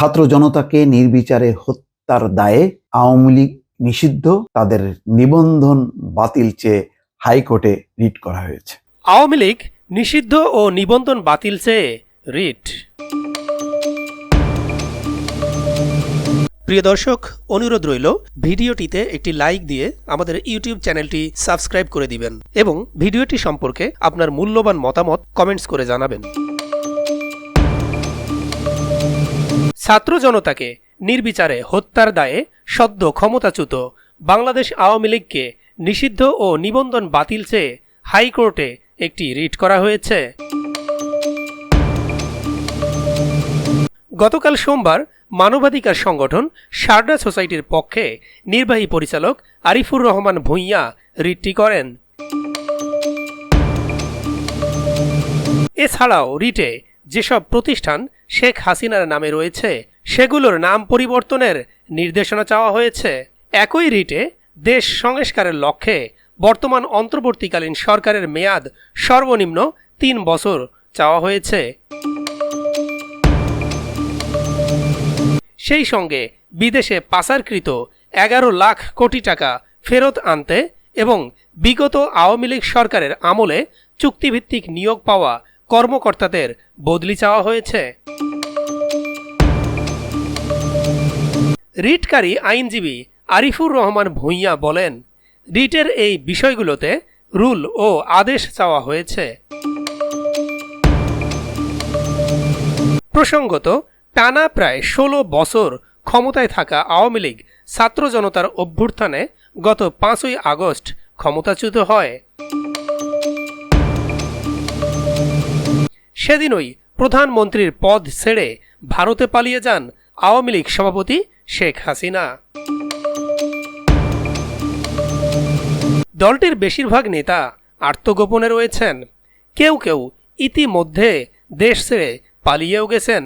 ছাত্র জনতাকে নির্বিচারে হত্যার দায়ে আওয়ামী লীগ নিষিদ্ধ তাদের নিবন্ধন বাতিল চেয়ে হাইকোর্টে রিট করা হয়েছে। আওয়ামী লীগ নিষিদ্ধ ও নিবন্ধন বাতিল চেয়ে রিট। প্রিয় দর্শক অনুরোধ রইল ভিডিওটিতে একটি লাইক দিয়ে আমাদের ইউটিউব চ্যানেলটি সাবস্ক্রাইব করে দিবেন এবং ভিডিওটি সম্পর্কে আপনার মূল্যবান মতামত কমেন্টস করে জানাবেন। ছাত্র জনতাকে নির্বিচারে হত্যার দায়ে সদ্য ক্ষমতাচ্যুত বাংলাদেশ আওয়ামী লীগকে নিষিদ্ধ ও নিবন্ধন বাতিল চেয়ে হাইকোর্টে একটি রিট করা হয়েছে। গতকাল সোমবার মানবাধিকার সংগঠন সারদা সোসাইটির পক্ষে নির্বাহী পরিচালক আরিফুর রহমান ভূঁইয়া রিটটি করেন। এছাড়াও রিটে যেসব প্রতিষ্ঠান শেখ হাসিনার নামে রয়েছে সেগুলোর নাম পরিবর্তনের নির্দেশনা চাওয়া হয়েছে। একই রিটে দেশ সংস্কারের লক্ষ্যে বর্তমান অন্তর্বর্তীকালীন সরকারের মেয়াদ সর্বনিম্ন তিন বছর চাওয়া হয়েছে। সেই সঙ্গে বিদেশে পাচারকৃত এগারো লাখ কোটি টাকা ফেরত আনতে এবং বিগত আওয়ামী লীগ সরকারের আমলে চুক্তিভিত্তিক নিয়োগ পাওয়া কর্মকর্তাদের বদলি চাওয়া হয়েছে। রিটকারী আইনজীবী আরিফুর রহমান ভূঁইয়া বলেন, রিটের এই বিষয়গুলোতে রুল ও আদেশ চাওয়া হয়েছে। প্রসঙ্গত, টানা প্রায় ষোলো বছর ক্ষমতায় থাকা আওয়ামী লীগ ছাত্র জনতার অভ্যুত্থানে গত পাঁচই আগস্ট ক্ষমতাচ্যুত হয়। সেদিনই প্রধানমন্ত্রীর পদ ছেড়ে ভারতে পালিয়ে যান আওয়ামী লীগ সভাপতি শেখ হাসিনা। দলটির বেশিরভাগ নেতা আত্মগোপনে রয়েছেন। কেউ কেউ ইতিমধ্যে দেশ ছেড়ে পালিয়েও গেছেন।